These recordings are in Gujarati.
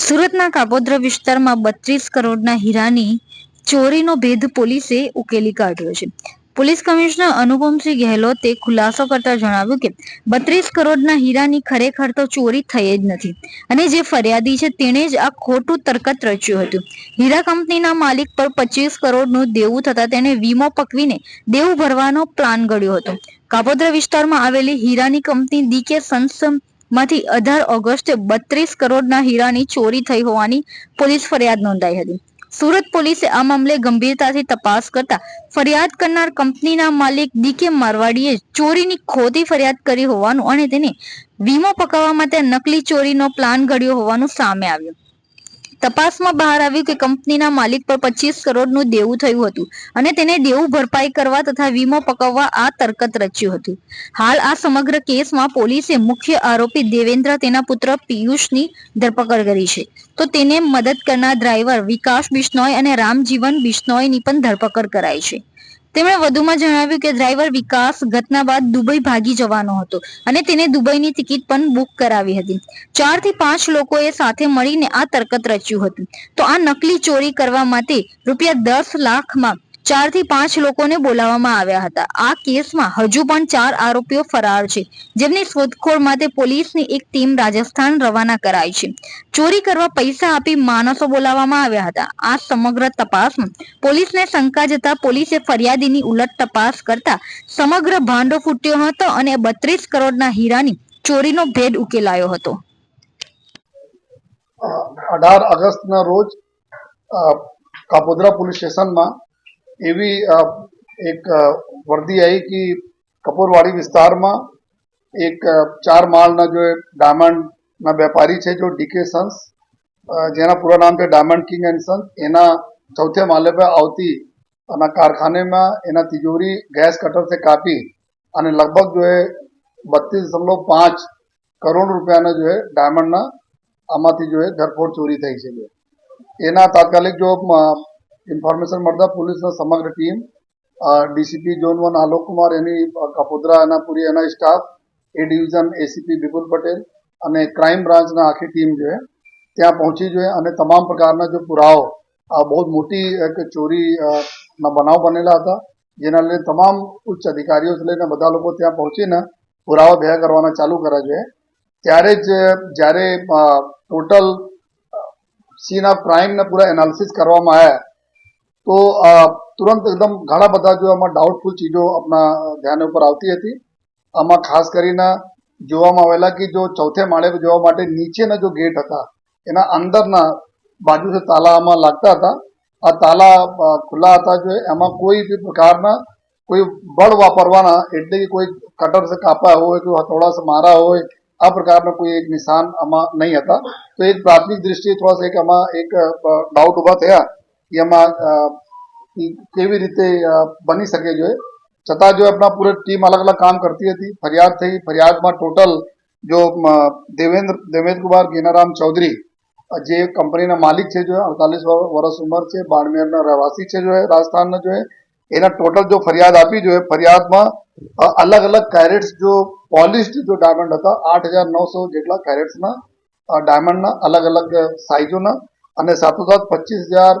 સુરતના કાપોદ્ર વિસ્તારમાં બત્રીસ કરોડના હીરાની ચોરીનો ભેદ પોલીસે ઉકેલી કાઢ્યો છે. પોલીસ કમિશનર અનુપમસિંહ ગેહલોતે ખુલાસો કરતા જણાવ્યું કે, બત્રીસ કરોડના હીરાની ખરેખર તો ચોરી થઈ જ નથી અને જે ફરિયાદી છે તેણે જ આ ખોટું તરકત રચ્યું હતું. હીરા કંપનીના માલિક પર પચીસ કરોડનું દેવું થતા તેણે વીમો પકવીને દેવું ભરવાનો પ્લાન ઘડ્યો હતો. કાપોદ્રા વિસ્તારમાં આવેલી હીરાની કંપની ડીકે સન્સ માંથી અઢાર ઓગસ્ટે બત્રીસ કરોડના હીરાની ચોરી થઈ હોવાની પોલીસ ફરિયાદ નોંધાઈ હતી. સુરત પોલીસે આ મામલે ગંભીરતાથી તપાસ કરતા ફરિયાદ કરનાર કંપનીના માલિક ડીકે મારવાડીએ ચોરીની ખોટી ફરિયાદ કરી હોવાનું અને તેને વીમો પકાવવા માટે નકલી ચોરીનો પ્લાન ઘડ્યો હોવાનું સામે આવ્યું. તપાસમાં બહાર આવ્યું કે કંપનીના માલિક પર પચીસ કરોડનું દેવું થયું હતું અને તેને દેવું ભરપાઈ કરવા તથા વીમો પકવવા આ તરકત રચ્યું હતું. હાલ આ સમગ્ર કેસમાં પોલીસે મુખ્ય આરોપી દેવેન્દ્ર, તેના પુત્ર પિયુષની ધરપકડ કરી છે. તો તેને મદદ કરનાર ડ્રાઈવર વિકાસ બિશ્નોય અને રામજીવન બિશ્નોયની પણ ધરપકડ કરાઈ છે. તેમણે વધુમાં જણાવ્યું કે ડ્રાઈવર વિકાસ ઘટના બાદ દુબઈ ભાગી જવાનો હતો અને તેને દુબઈની ટિકિટ પણ બુક કરાવી હતી. ચારથી પાંચ લોકોએ સાથે મળીને આ તરકત રચ્યું હતું. તો આ નકલી ચોરી કરવા માટે રૂપિયા દસ લાખમાં ચારથી પાંચ લોકોને બોલાવવામાં આવ્યા હતા. આ કેસમાં હજુ પણ ચાર આરોપીઓ ફરાર છે, જેમની શોધખોળ માટે પોલીસની એક ટીમ રાજસ્થાન રવાના કરાઈ છે. ચોરી કરવા પૈસા આપી માણસો બોલાવવામાં આવ્યા હતા. આ સમગ્ર તપાસમાં પોલીસને શંકા જતા પોલીસે ફરિયાદીની ઉલટ તપાસ કરતા સમગ્ર ભાંડો ફૂટ્યો હતો અને બત્રીસ કરોડના હીરાની ચોરીનો ભેદ ઉકેલાયો હતો. અઢાર ઓગસ્ટના રોજ કાપોદ્રા પોલીસ સ્ટેશનમાં એવી એક વર્દી આવી કે કપૂરવાડી વિસ્તારમાં એક ચાર માળના જો ડાયમંડના વેપારી છે જો ડીકે સન્સ જેના પૂરા નામ છે ડાયમંડ કિંગ એન્ડ સન્સ એના ચૌથે માલે પર આવતી અને કારખાનેમાં એના તિજોરી, ગેસ કટરથી કાપી અને લગભગ જો એ બત્રીસ દશમલવ પાંચ કરોડ રૂપિયાના જો એ ડાયમંડના આમાંથી જો એ ધરપોડ ચોરી થઈ છે. એના તાત્કાલિક જો ઇન્ફોર્મેશન મળતા પોલીસના સમગ્ર team DCP zone one Alok Kumar એની અ, કપોદ્રા એના પુરી એના staff A division ACP Vipul Patel અને ક્રાઇમ બ્રાન્ચના આખી ટીમ જોઈએ ત્યાં પહોંચી જોઈએ અને તમામ પ્રકારના જો પુરાવો આ બહુ મોટી એક ચોરી ના બનાવ બનેલા હતા જેના લીધે તમામ ઉચ્ચ અધિકારીઓથી લઈને બધા લોકો ત્યાં પહોંચીને પુરાવા ભેગા કરવાના ચાલુ કર્યા છે. ત્યારે જ જ્યારે ટોટલ સીન ઓફ ક્રાઇમને પૂરા એનાલિસિસ કરવામાં આવ્યા તો તુરંત એકદમ ઘણા બધા જો આમાં ડાઉટફુલ ચીજો આપણા ધ્યાન ઉપર આવતી હતી. આમાં ખાસ કરીને જોવામાં આવેલા કે જો ચોથે માળે જોવા માટે નીચેના જો ગેટ હતા, એના અંદરના બાજુથી તાલા આમાં લાગતા હતા, આ તાલા ખુલ્લા હતા જો, એમાં કોઈ બી પ્રકારના કોઈ બળ વાપરવાના એટલે કે કોઈ કટર સે કાપા હોય કે હથોડા સે મારા હોય, આ પ્રકારના કોઈ એક નિશાન આમાં નહીં હતા. તો એક પ્રાથમિક દ્રષ્ટિએ થોડા એક આમાં એક ડાઉટ ઊભા થયા. ઈ કેવી રીતે બની શકે જોઈએ. છતાં જો આપણા પૂરી ટીમ અલગ અલગ કામ કરતી હતી, ફરિયાદ થઈ, ફરિયાદમાં ટોટલ જો દેવેન્દ્ર દેવેન્દ્ર કુમાર ગેનારામ ચૌધરી, જે કંપનીના માલિક છે જો, અડતાલીસ વર્ષ ઉંમર છે, બાડમેરના રહેવાસી છે જો, રાજસ્થાનના જો, એના ટોટલ જો ફરિયાદ આપી જોઈએ ફરિયાદમાં અલગ અલગ કેરેટ્સ જો પોલિશ્ડ જો ડાયમંડ હતા, આઠ હજાર નવસો જેટલા કેરેટ્સના ડાયમંડના અલગ અલગ સાઇઝોના અને સાથોસાથ પચીસ હજાર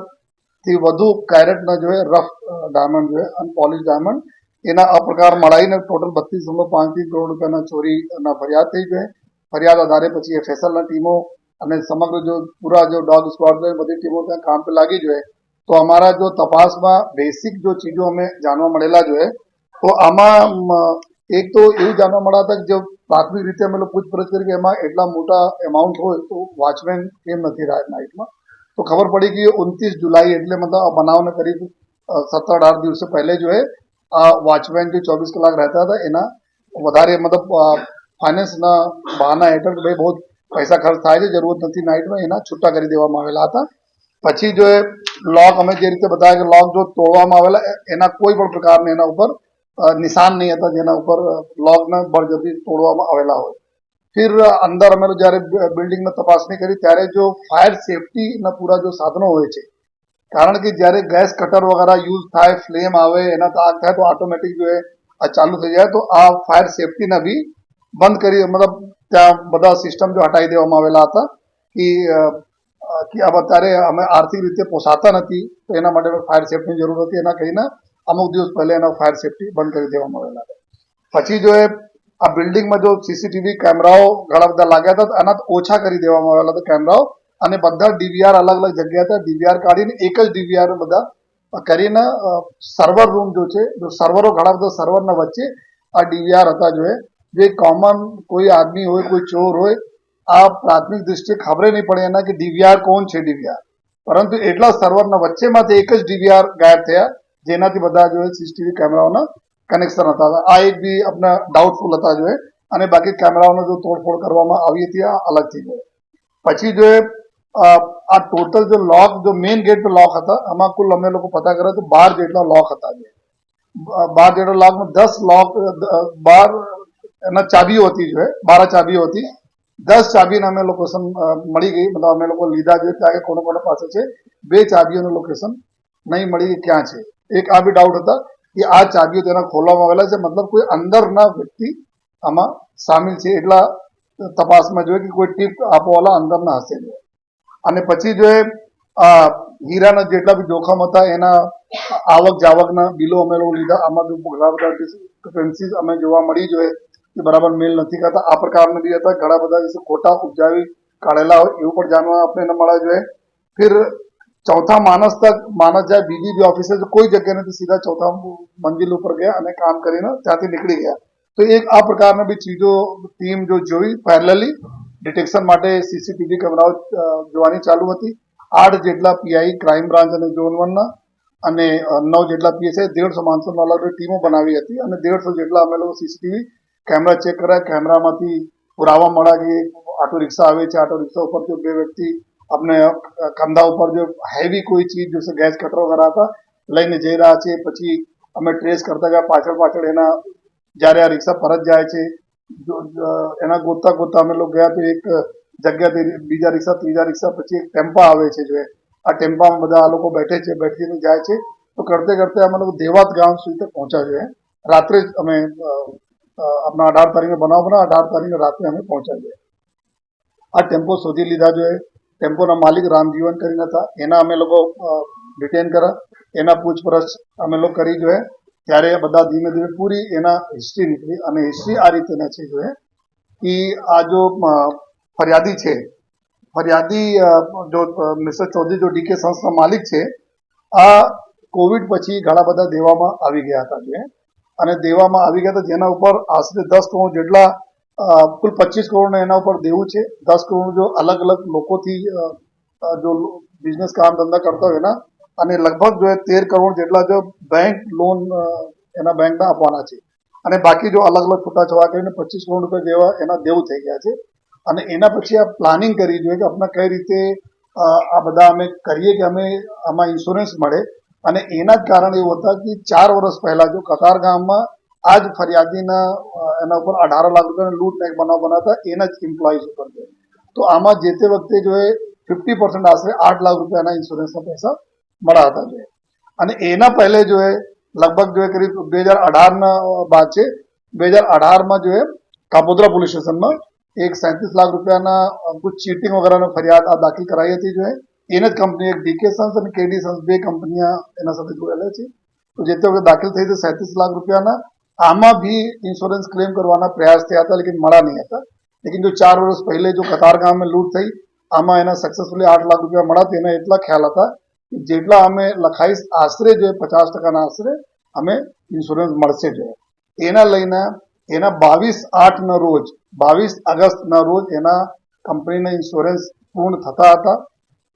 થી વધુ કેરેટના જો જોઈએ રફ ડાયમંડ જોઈએ અને પોલિશ ડાયમંડ એના આ પ્રકાર મળાઈને ટોટલ બત્રીસ દશમલવ પાંચથી કરોડ રૂપિયાના ચોરીના ફરિયાદ થઈ ગઈ ફરિયાદ આધારે પછી એફએસએલના ટીમો અને સમગ્ર જો, પૂરા જો ડોગ સ્ક્વોડ છે બધી ટીમો ત્યાં કામ પર લાગી જોઈએ. તો અમારા જો તપાસમાં બેસિક જો ચીજો અમે જાણવા મળેલા જોઈએ, તો આમાં એક તો એવું જાણવા મળ્યા હતા કે જો પ્રાથમિક રીતે અમે પૂછપરછ કરી કે એમાં એટલા મોટા એમાઉન્ટ હોય તો વોચમેન કેમ નથી રહ્યા નાઇટમાં તો ખબર પડી કે ઉનતીસ જુલાઈ એટલે મતલબ આ બનાવને કરીબ સત્તર અઢાર દિવસે પહેલે જો એ આ વોચમેન જે ચોવીસ કલાક રહેતા હતા એના વધારે મતલબ ફાઇનાન્સના બહાના હેઠળ કે ભાઈ બહુ પૈસા ખર્ચ થાય છે જરૂરત નથી નાઇટમાં એના છૂટા કરી દેવામાં આવેલા હતા પછી જો એ લોક અમે જે રીતે બતાવ્યા કે લોક જો તોડવામાં આવેલા એ- એના કોઈ પણ પ્રકારના એના ઉપર અ, નિશાન નહીં હતા જેના ઉપર લોકને બળજબરી તોડવામાં આવેલા હોય ફિર અંદર અમે જ્યારે બિલ્ડિંગમાં તપાસણી કરી, ત્યારે જો ફાયર સેફટીના પૂરા જો સાધનો હોય છે, કારણ કે જ્યારે ગેસ કટર વગેરે યુઝ થાય, ફ્લેમ આવે, એના આગ થાય, તો ઓટોમેટિક જો આ ચાલુ થઈ જાય, તો આ ફાયર સેફટીના બી બંધ કરી, મતલબ ત્યાં બધા સિસ્ટમ જો હટાવી દેવામાં આવેલા હતા, કે કે અત્યારે અમે આર્થિક રીતે પોસાતા નથી, તો એના માટે ફાયર સેફ્ટીની જરૂર હતી, એના કહીને અમુક દિવસ પહેલા એના ફાયર સેફ્ટી બંધ કરી દેવામાં આવેલા હતા. પછી જો એ આ બિલ્ડિંગમાં જો સીસીટીવી કેમેરાઓ ઘણા બધા લાગ્યા હતા એના ઓછા કરી દેવામાં આવેલા હતા કેમેરાઓ અને બધા ડીવીઆર અલગ અલગ જગ્યા હતા. ડીવીઆર કાઢીને એક જ ડીવીઆર બધા કરીને સર્વર રૂમ જો છે, જો સર્વરો ઘણા બધા સર્વરના વચ્ચે આ ડીવીઆર હતા જો જે કોમન કોઈ આદમી હોય, કોઈ ચોર હોય, આ પ્રાથમિક દૃષ્ટિએ ખબર નહીં પડે એના કે ડીવીઆર કોણ છે ડીવીઆર પરંતુ એટલા સર્વરના વચ્ચેમાંથી એક જ ડીવીઆર ગાયબ થયા, જેનાથી બધા જો સીસીટીવી કેમેરાઓના કનેક્શન હતા. આ એક બી આપણા ડાઉટફુલ હતા જોઈએ અને બાકી કેમેરાઓનો જો તોડફોડ કરવામાં આવી હતી, આ અલગથી જોઈએ પછી જો આ ટોટલ જો લોક જો મેઇન ગેટ પર લોક હતા, આમાં કુલ અમે લોકો પતા કર્યા તો બાર જેટલા લોક હતા જે. બાર જેટલા લોકમાં દસ લોક બાર એના ચાબીઓ હતી જો, બાર ચાબીઓ હતી. દસ ચાબીને અમે લોકેશન મળી ગઈ. મતલબ અમે લોકો લીધા જોઈએ ત્યાં કે કોનો કોને પાસે છે. બે ચાબીઓનું લોકેશન નહીં મળી ગઈ ક્યાં છે. એક આ બી ડાઉટ હતા. કે આ ચાબીઓ તેના ખોલવામાં આવેલા છે. મતલબ કોઈ અંદરના વ્યક્તિ આમાં સામેલ છે. એટલા તપાસમાં જોઈએ કે કોઈ ટીપ આપવાવાળા અંદરના હશે અને પછી જો હીરાના જેટલા બી જોખમ હતા, એના આવક જાવકના બિલો અમે લોકો લીધા. આમાં ઘણા બધા ડિસ્ક્રિપન્સીસ અમે જોવા મળી જોઈએ. કે બરાબર મેલ નથી કરતા આ પ્રકારના બી હતા. ઘણા બધા જે ખોટા ઉપજાવી કાઢેલા હોય એવું પણ જાણવા આપણે મળે જોઈએ. ફિર ચોથા માણસ તક, માણસ જાય બીજી બી ઓફિસે કોઈ જગ્યાએ નથી. સીધા ચોથા મંજિલ ઉપર ગયા અને કામ કરીને ત્યાંથી નીકળી ગયા. તો એક આ પ્રકારની બી ચીજો ટીમ જો જોઈ પેરેલલી ડિટેક્શન માટે સીસીટીવી કેમેરાઓ જોવાની ચાલુ હતી. આઠ જેટલા પીઆઈ ક્રાઇમ બ્રાન્ચ અને ઝોન વનના અને નવ જેટલા પીએસઆઈ દેડસો માણસો અલગ ટીમો બનાવી હતી. અને દેડસો જેટલા અમે લોકો સીસીટીવી કેમેરા ચેક કર્યા. કેમેરામાંથી પુરાવા મળ્યા કે આટો રિક્ષા આવે છે, આટો રિક્ષા ઉપર બે વ્યક્તિ આપણે અ, ઉપર જો હેવી કોઈ ચીજ જોશે ગેસ કટરો કરાતા લઈને જઈ રહ્યા છે પછી અમે ટ્રેસ કરતા ગયા પાછળ પાછળ એના જ્યારે આ રિક્ષા પરત જાય છે એના ગોતતા ગોતતા અમે લોકો ગયા તો એક જગ્યાથી બીજા રિક્ષા ત્રીજા રિક્ષા પછી એક ટેમ્પા આવે છે જો આ ટેમ્પામાં બધા આ લોકો બેઠે છે બેઠીને જાય છે તો કરતે કરતે અમે લોકો દેવાત ગામ સુધી પહોંચ્યા છે રાત્રે જ અમે આપણા અઢાર તારીખે બનાવ બના અઢાર તારીખે રાત્રે અમે પહોંચ્યા છે આ ટેમ્પો શોધી લીધા જોઈએ ટેમ્પોના માલિક રામજીવન કરીને હતા. એના અમે લોકો ડિટેન કર્યા. એના પૂછપરછ અમે લોકો કરી જોઈએ. ત્યારે બધા ધીમે ધીમે પૂરી એના હિસ્ટ્રી નીકળી અને હિસ્ટ્રી આ રીતેના છે જોઈએ. કે આ જો ફરિયાદી છે, ફરિયાદી જો મિસ્ટર ચૌધરી, જો ડીકે સંસ્થા માલિક છે, આ કોવિડ પછી ઘણા બધા દેવામાં આવી ગયા હતા જોઈએ. અને દેવામાં આવી ગયા હતા જેના ઉપર આશરે દસ કરોડ જેટલા કુલ પચીસ કરોડને એના ઉપર દેવું છે. દસ કરોડ જો અલગ અલગ લોકોથી જો બિઝનેસ કામ ધંધા કરતા હોય એના, અને લગભગ જો તેર કરોડ જેટલા જો બેંક લોન એના બેંકના આપવાના છે. અને બાકી જો અલગ અલગ છૂટાછવા કરીને પચીસ કરોડ રૂપિયા જેવા એના દેવું થઈ ગયા છે. અને એના પછી આ પ્લાનિંગ કરવી જોઈએ કે આપણે કઈ રીતે આ બધા અમે કરીએ કે અમે આમાં ઇન્સ્યોરન્સ મળે. અને એના જ કારણ એવું હતા કે ચાર વર્ષ પહેલા જો કતાર ગામમાં આ જ ફરિયાદીના એના ઉપર અઢાર લાખ રૂપિયાનો લૂંટ એક બનાવ બનાવતા એના જ એમ્પ્લોઈઝ ઉપર છે તો આમાં જે તે વખતે જો એ ફિફ્ટી પર્સન્ટ આશરે આઠ લાખ રૂપિયાના ઇન્સ્યોરન્સના પૈસા મળ્યા હતા જોઈએ અને એના પહેલે જો એ લગભગ જો એ કરીબ બે હજાર અઢારના બાદ છે, બે હજાર અઢારમાં જો એ કાપોદ્રા પોલીસ સ્ટેશનમાં એક સેંત્રીસ લાખ રૂપિયાના કુછ ચીટિંગ વગેરેનો ફરિયાદ આ દાખલ કરાઈ હતી જો એને જ કંપની એક ડીકે સન્સ અને કેડી સન્સ બે કંપનીઓ એના સાથે જોડાયેલા છે. તો જે તે વખતે દાખલ થઈ હતી સેંત્રીસ લાખ રૂપિયાના આમાં भी ઇન્સ્યોરન્સ ક્લેમ કરવાના પ્રયાસ થયા હતા, લેકિન મળા નહીં હતા. લેકિન જો ચાર વર્ષ પહેલે જો કતારગામમાં લૂંટ થઈ, આમાં એના સક્સેસફુલી આઠ લાખ રૂપિયા મળ્યા તેના એટલા ખ્યાલ હતા કે જેટલા અમે લખાઈશ આશરે જે પચાસ ટકાના આશરે અમે ઇન્સ્યોરન્સ મળશે જો. એના લઈને એના બાવીસ આઠના રોજ, બાવીસ ઓગસ્ટના રોજ એના કંપનીના ઇન્સ્યોરન્સ પૂર્ણ થતા હતા.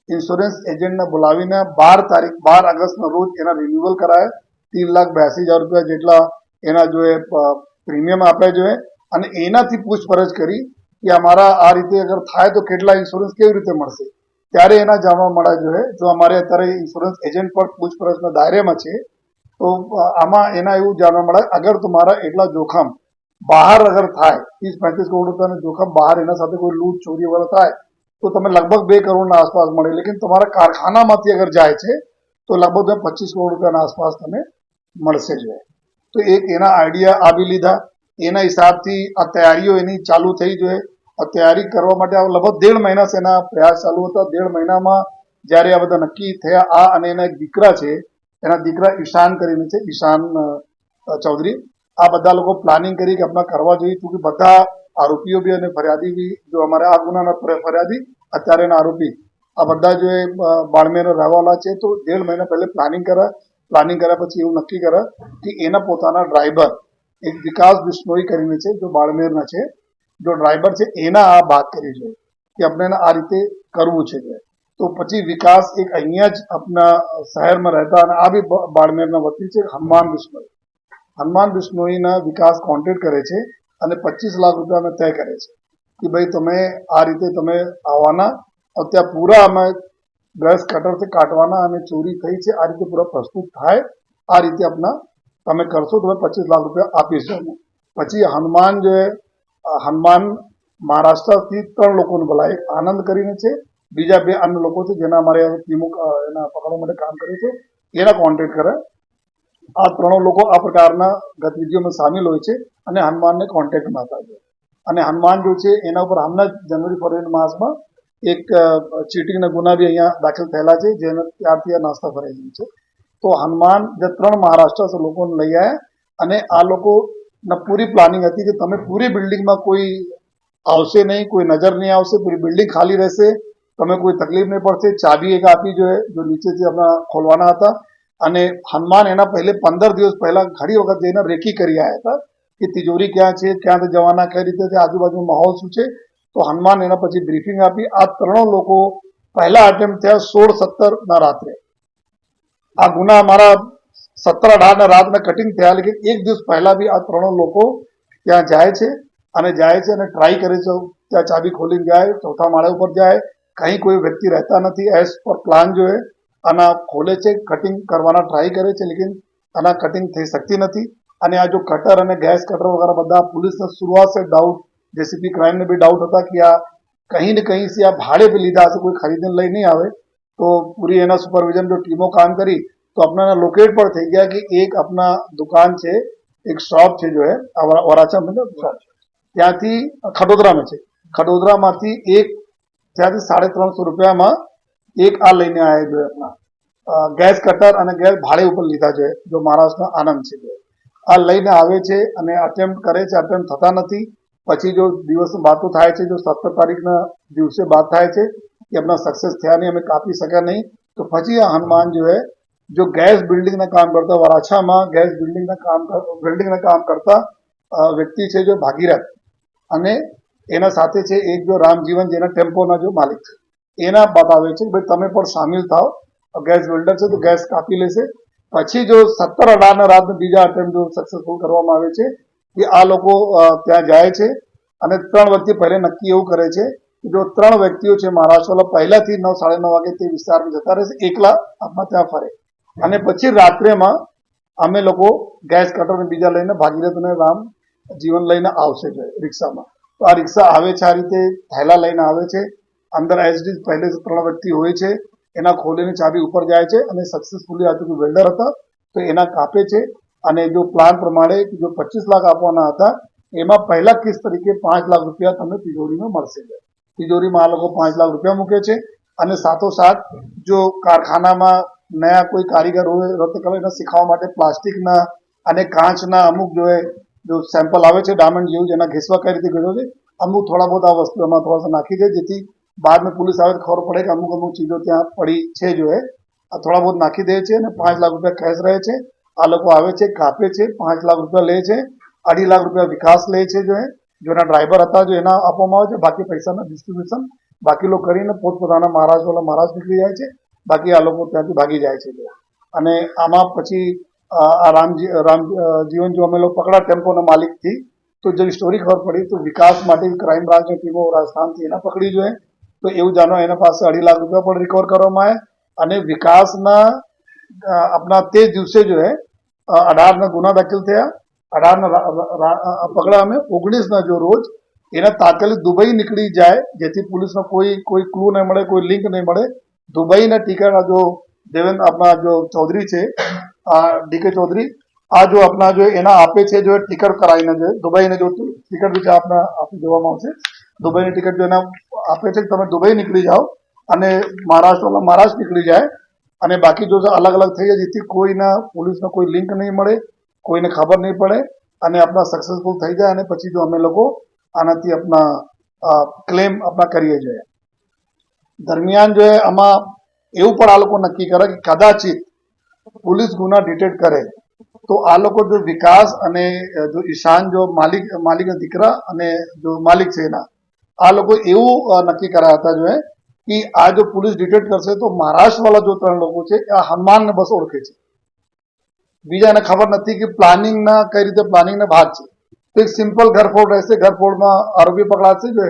ઇન્સ્યોરન્સ એજન્ટને બોલાવીને બાર તારીખ, બાર ઓગસ્ટના રોજ એના રિન્યુઅલ કરાય. તીન લાખ બ્યાસી હજાર રૂપિયા જેટલા એના જોઈએ પ્રીમિયમ આપે જોઈએ અને એનાથી પૂછપરછ કરી કે અમારા આ રીતે અગર થાય તો કેટલા ઇન્સ્યોરન્સ કેવી રીતે મળશે. ત્યારે એના જાણવા મળ્યા જોઈએ જો અમારે અત્યારે ઇન્સ્યોરન્સ એજન્ટ પર પૂછપરછના દાયરામાં છે, તો આમાં એના એવું જાણવા મળે, અગર તમારા એટલા જોખમ બહાર અગર થાય, ત્રીસ પાંત્રીસ કરોડ રૂપિયાનું જોખમ બહાર એના સાથે કોઈ લૂંટ ચોરી વગેરે થાય, તો તમે લગભગ બે કરોડના આસપાસ મળે. લેકિન તમારા કારખાનામાંથી અગર જાય છે, તો લગભગ તમે પચીસ કરોડ રૂપિયાના આસપાસ તમે મળશે જ તો એક એના આઈડિયા આવી લીધા. એના હિસાબથી આ તૈયારીઓ એની ચાલુ થઈ જોઈએ આ તૈયારી કરવા માટે આ લગભગ દેઢ મહિના એના પ્રયાસ ચાલુ હતા. દેઢ મહિનામાં જ્યારે આ બધા નક્કી થયા, આ અને એના એક દીકરા છે, એના દીકરા ઈશાન કરીને છે, ઈશાન ચૌધરી. આ બધા લોકો પ્લાનિંગ કરી કે આપણા કરવા જોઈએ કે બધા આરોપીઓ બી અને ફરિયાદી બી, જો અમારા આ ગુનાના ફરિયાદી, અત્યારે એના આરોપી. આ બધા જો એ બાળમેર રહેવાવાળા છે, તો દેઢ મહિના પહેલે પ્લાનિંગ કરે પ્લાનિંગ કર્યા પછી એવું નક્કી કરે કે એના પોતાના ડ્રાઈવર એક વિકાસ બિશ્નોઈ કરીને છે, જો બાળમેરના છે, જો ડ્રાઈવર છે, એના આ વાત કરી છે કે આપણે આ રીતે કરવું છે. તો પછી વિકાસ એક અહીંયા જ આપણા શહેરમાં રહેતા અને આ બી બાળમેરના વતી છે, હનુમાન બિશ્નોઈ. હનુમાન બિશ્નોઈના વિકાસ કોન્ટેક્ટ કરે છે અને પચીસ લાખ રૂપિયા અમે તય કરે છે કે ભાઈ તમે આ રીતે તમે આવવાના. અત્યારે ત્યાં પૂરા અમે ગેસ કટરથી કાટવાના અને ચોરી થઈ છે, આ રીતે પૂરા પ્રસ્તુત થાય, આ રીતે આપણા તમે કરશો, તમે પચીસ લાખ રૂપિયા આપીશું પછી હનુમાન જે, હનુમાન મહારાષ્ટ્રથી ત્રણ લોકોને બોલાય આનંદ કરીને છે, બીજા બે અન્ય લોકો છે, જેના અમારે ટીમો એના પકડવા માટે કામ કરે છે, એના કોન્ટેક્ટ કરે. આ ત્રણો લોકો આ પ્રકારના ગતિવિધિઓમાં સામેલ હોય છે અને હનુમાનને કોન્ટેક્ટમાં હતા છે અને હનુમાન જો છે, એના ઉપર હમણાં જ જનવરી ફેબ્રુઆરી માસમાં એક ચીટિંગના ગુના બી અહીંયા દાખલ થયેલા છે, જેને ત્યારથી આ નાસ્તા ફરાઈ ગયું છે. તો હનુમાન જે ત્રણ મહારાષ્ટ્ર લોકોને લઈ આવ્યા અને આ લોકોના પૂરી પ્લાનિંગ હતી કે તમે પૂરી બિલ્ડિંગમાં કોઈ આવશે નહીં, કોઈ નજર નહીં આવશે, પૂરી બિલ્ડિંગ ખાલી રહેશે, તમે કોઈ તકલીફ નહીં પડશે. ચાબી એક આપી જોઈએ, જો નીચેથી આપણા ખોલવાના હતા. અને હનુમાન એના પહેલે પંદર દિવસ પહેલા ઘણી વખત જઈને રેકી કરી આવ્યા હતા કે તિજોરી ક્યાં છે ક્યાંથી જવાના, કઈ રીતે છે આજુબાજુ માહોલ શું છે. તો હનુમાન એના પછી બ્રીફિંગ આપી. આ ત્રણો લોકો પહેલા અટેમ્પ થયા સોળ સત્તર ના રાત્રે. આ ગુના અમારા સત્તર અઢાર ના રાતના કટિંગ થયા. લેકિન એક દિવસ પહેલા બી આ ત્રણો લોકો ત્યાં જાય છે અને જાય છે અને ટ્રાય કરે છે. ત્યાં ચાબી ખોલીને જાય, ચોથા માળે ઉપર જાય. કઈ કોઈ વ્યક્તિ રહેતા નથી. એસ પર પ્લાન જોએ આના ખોલે છે કટિંગ કરવાના ટ્રાય કરે છે. લેકિન આના કટિંગ થઈ શકતી નથી. અને આ જો કટર અને ગેસ કટર વગેરે બધા પોલીસને શરૂઆત સે ડાઉટ જેસીપી ક્રાઇમને બી ડાઉટ હતા કે આ કहीं ને કहीं से આ ભાડે પર લીધા હશે, કોઈ ખરીદીને લઈ નહીં આવે, તો પૂરી એના સુપરવિઝન જો ટીમો કામ કરી, તો આપણા લોકેટ પર થઈ ગયા કે એક આપણા દુકાન છે, એક શોપ છે જો હે ઓરાચા મતલબ ત્યાંથી ખડોદરામાં છે. ખડોદરામાંથી એક, ત્યાંથી સાડી ત્રણસો રૂપિયામાં એક આ લઈને આવ્યા જોઈએ આપણા. ગેસ કટર અને ગેસ ભાડે ઉપર લીધા જોઈએ જો મહારાષ્ટ્રનો આનંદ છે આ લઈને આવે છે અને અટેમ્પ્ટ કરે છે અટેમ્પ્ટ થતા નથી. પછી જો દિવસ બાતો થાય છે જો સત્તર તારીખના દિવસે બાત થાય છે કે એમના સક્સેસ થયા નહીં અમે કાપી શક્યા નહીં તો પછી આ હનુમાન જો હે જો ગેસ બિલ્ડિંગના કામ કરતા વરાછામાં ગેસ બિલ્ડિંગના કામ બિલ્ડિંગના કામ કરતા અ, વ્યક્તિ છે જો ભાગીરથ અને એના સાથે છે એક જો રામજીવન જેના ટેમ્પોના જો માલિક છે. એના બતાવે છે ભાઈ તમે પણ સામેલ થાઓ. ગેસ બિલ્ડર છે તો ગેસ કાપી લેશે. પછી જો સત્તર અઢારના રાતના બીજા અટેમ્પ જો સક્સેસફુલ કરવામાં આવે છે કે આ લોકો ત્યાં જાય છે અને ત્રણ વ્યક્તિ પહેલે નક્કી એવું કરે છે કે જો ત્રણ વ્યક્તિઓ છે મહારાષ્ટ્રમાં, પહેલાથી નવ, સાડા નવ વાગે તે વિસ્તારમાં જતા રહેશે, એકલા આપણા ત્યાં ફરે. અને પછી રાત્રેમાં અમે લોકો ગેસ કટર અને બીજા લઈને ભાગીરથ અને રામ જીવન લઈને આવશે રિક્ષામાં. તો આ રિક્ષા આવે છે, આ રીતે થેલા લઈને આવે છે. અંદર એસડી પહેલે ત્રણ વ્યક્તિ હોય છે, એના ખોલીને ચાબી ઉપર જાય છે અને સક્સેસફુલી આ વેલ્ડર હતા, તો એના કાપે છે. અને જો પ્લાન પ્રમાણે જો પચીસ લાખ આપવાના હતા, એમાં પહેલા કિસ્ત તરીકે પાંચ લાખ રૂપિયા તમને તિજોરીમાં મળશે. તિજોરીમાં આ લોકો પાંચ લાખ રૂપિયા મૂકે છે અને સાથોસાથ જો કારખાનામાં નયા કોઈ કારીગર હોય રત્નકલા એને શીખવા માટે પ્લાસ્ટિકના અને કાચના અમુક જો જો સેમ્પલ આવે છે ડાયમંડ જેવું જેના ઘેસવા કઈ રીતે ગયો છે, અમુક થોડા બહુ આ વસ્તુ એમાં થોડા નાખી દે, જેથી બાદમાં પોલીસ આવે ખબર પડે કે અમુક અમુક ચીજો ત્યાં પડી છે જો એ. થોડા બહુ નાખી દે છે અને પાંચ લાખ રૂપિયા કેશ રહે છે. આ લોકો આવે છે, કાપે છે, પાંચ લાખ રૂપિયા લે છે, અઢી લાખ રૂપિયા વિકાસ લે છે જો જેના ડ્રાઈવર હતા જો એના આપવામાં આવે છે, બાકી પૈસાના ડિસ્ટ્રીબ્યુશન બાકી લોકો કરીને પોતપોતાના મહારાષ્ટ્ર મહારાષ્ટ્ર નીકળી જાય છે, બાકી આ લોકો ત્યાંથી ભાગી જાય છે અને આમાં પછી, આ રામજી રામ જીવન જો અમે લોકો પકડા ટેમ્પોના માલિકથી, તો જે સ્ટોરી ખબર પડી તો વિકાસ માટે ક્રાઇમ બ્રાન્ચની ટીમો રાજસ્થાનથી એના પકડી જોઈએ તો એવું જાણવા એના પાસે અઢી લાખ રૂપિયા પણ રિકવર કરવામાં આવ્યા. અને વિકાસના આપણા તે જ દિવસે જો હે અ, અઢારના ગુના દાખલ થયા અઢારના રા- રા- રા- પકડા અમે ઓગણીસના જો રોજ એના તાત્કાલિક દુબઈ નીકળી જાય જેથી પોલીસનો કોઈ કોઈ ક્લુ નહીં મળે કોઈ લિંક નહીં મળે દુબઈના ટીકાના જો દેવેન્દ્ર આપણા જો ચૌધરી છે આ ડીકે ચૌધરી આ જો આપણા જો એના આપે છે જો ટિકટ કરાવીને જો દુબઈને જો ટિકટ વિશે આપણા આપી દેવામાં આવશે દુબઈની ટિકિટ જો એના આપે છે તમે દુબઈ નીકળી જાઓ અને મહારાષ્ટ્રમાં મહારાષ્ટ્ર નીકળી જાય અને બાકી જો અલગ અલગ થઈ જાય, જેથી કોઈના પોલીસનો કોઈ લિંક નહીં મળે, કોઈને ખબર નહીં પડે, અને આપણા સક્સેસફુલ થઈ જાય, અને પછી જો અમે લોકો આનાથી આપણા ક્લેમ આપણા કરીએ જોઈએ દરમિયાન જો આમાં એવું પણ આ લોકો નક્કી કરે કે કદાચિત પોલીસ ગુના ડિટેક્ટ કરે, તો આ લોકો જો વિકાસ અને જો ઈશાન જો માલિક, માલિકના દીકરા અને જો માલિક છે એના, આ લોકો એવું નક્કી કર્યા હતા જો એ કે આ જો પોલીસ ડિટેક્ટ કરશે તો મહારાષ્ટ્રવાળા જો ત્રણ લોકો છે આ હનુમાનને બસ ઓળખે છે. બીજાને ખબર નથી કે પ્લાનિંગના કઈ રીતે પ્લાનિંગના ભાગ છે. તો એક સિમ્પલ ઘરફોડ રહેશે, ઘરફોડમાં આરોપી પકડાશે જો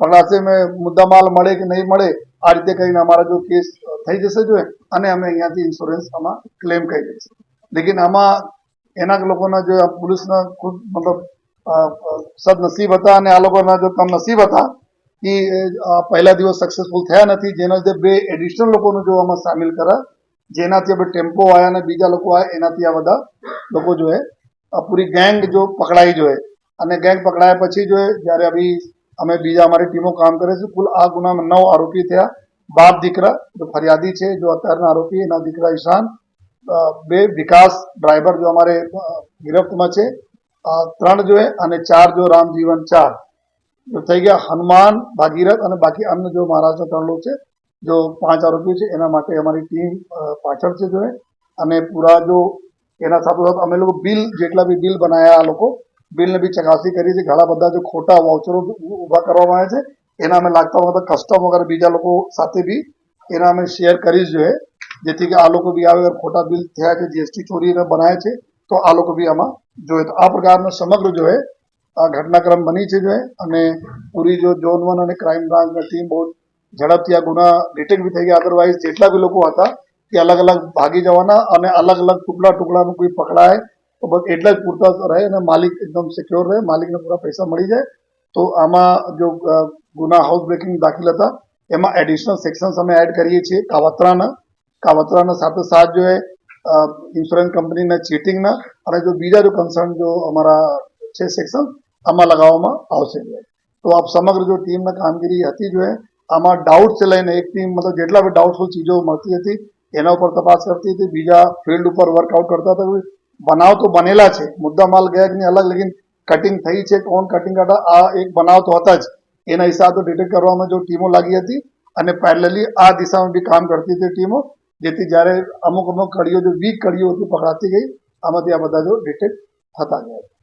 પકડાશે મેં મુદ્દામાલ મળે કે નહીં મળે, આ રીતે કરીને અમારા જો કેસ થઈ જશે જો અને અમે અહીંયાથી ઇન્સ્યોરન્સ આમાં ક્લેમ કરી દઈશું. લેકિન આમાં એના લોકોના જો પોલીસના ખુદ મતલબ સદનસીબ હતા અને આ લોકોના જો કમનસીબ હતા કે એ, પહેલા દિવસ સક્સેસફુલ થયા નથી જેના લીધે બે એડિશનલ લોકોનું જો આમાં સામેલ કર્યા જેનાથી હવે ટેમ્પો આવ્યા અને બીજા લોકો આવ્યા એનાથી આ બધા લોકો જો પૂરી ગેંગ જો પકડાઈ જોઈએ અને ગેંગ પકડાયા પછી જો જ્યારે અભી અમે બીજા અમારી ટીમો કામ કરે છે કુલ આ ગુનામાં નવ આરોપી થયા. બાપ દીકરા જો ફરિયાદી છે જો અત્યારના આરોપી એના દીકરા ઈશાન બે વિકાસ ડ્રાઈવર જો અમારે ગિરફ્તમાં છે. ત્રણ જો અને ચાર જો રામજીવન ચાર. થઈ ગયા હનુમાન, ભાગીરથ અને બાકી અન્ય જો મહારાષ્ટ્ર ત્રણ લોકો છે, જો પાંચ આરોપીઓ છે, એના માટે અમારી ટીમ પાછળ છે જોઈએ અને પૂરા જો એના સાથોસાથ અમે લોકો બિલ, જેટલા બી બિલ બનાયા આ લોકો, બિલને બી ચકાસણી કરી છે. ઘણા બધા જો ખોટા વાઉચરો ઊભા કરવામાં આવ્યા છે, એના અમે લાગતા વખતે કસ્ટમ વગર બીજા લોકો સાથે બી એના અમે શેર કરી જોઈએ જેથી કે આ લોકો બી આવે, ખોટા બિલ થયા છે, જીએસટી ચોરીને બનાવે છે, તો આ લોકો બી આમાં જોઈએ તો આ પ્રકારનો સમગ્ર જો હે આ ઘટનાક્રમ બની છે જોઈએ અને પૂરી જો ઝોન વન અને ક્રાઇમ બ્રાન્ચની ટીમ બહુ ઝડપથી આ ગુના ડિટેક્ટ બી થઈ ગયા. અદરવાઇઝ જેટલા બી લોકો હતા તે અલગ અલગ ભાગી જવાના અને અલગ અલગ ટુકડા ટુકડાનું કોઈ પકડાય તો બસ એટલા જ પૂરતા રહે અને માલિક એકદમ સિક્યોર રહે, માલિકને પૂરા પૈસા મળી જાય. તો આમાં જો ગુના હાઉસ બ્રેકિંગ દાખલ હતા, એમાં એડિશનલ સેક્શન્સ અમે એડ કરીએ છીએ. કાવતરાના કાવતરાના સાથે સાથ જો એ ઇન્સ્યોરન્સ કંપનીના ચીટિંગના અને જો બીજા જો કન્સર્ન જો અમારા છે સેક્શન આમાં લગાવવામાં આવશે તો આપ સમગ્ર જો ટીમના કામગીરી હતી જો આમાં ડાઉટ લઈને એક ટીમ મતલબ જેટલા બી ડાઉટફુલ ચીજો મળતી હતી એના ઉપર તપાસ કરતી હતી બીજા ફિલ્ડ ઉપર વર્કઆઉટ કરતા હતા બનાવ તો બનેલા છે મુદ્દા માલ ગયા ની અલગ લેકિન કટિંગ થઈ છે કોણ કટિંગ કરતા આ એક બનાવ તો હતા જ એના હિસાબે ડિટેક્ટ કરવામાં જો ટીમો લાગી હતી અને પેરેલલી આ દિશામાં બી કામ કરતી હતી ટીમો જેથી જ્યારે અમુક અમુક કડીઓ જો વીક કડીઓ હતી પકડાતી ગઈ આમાંથી આ બધા જો ડિટેક્ટ થતા ગયા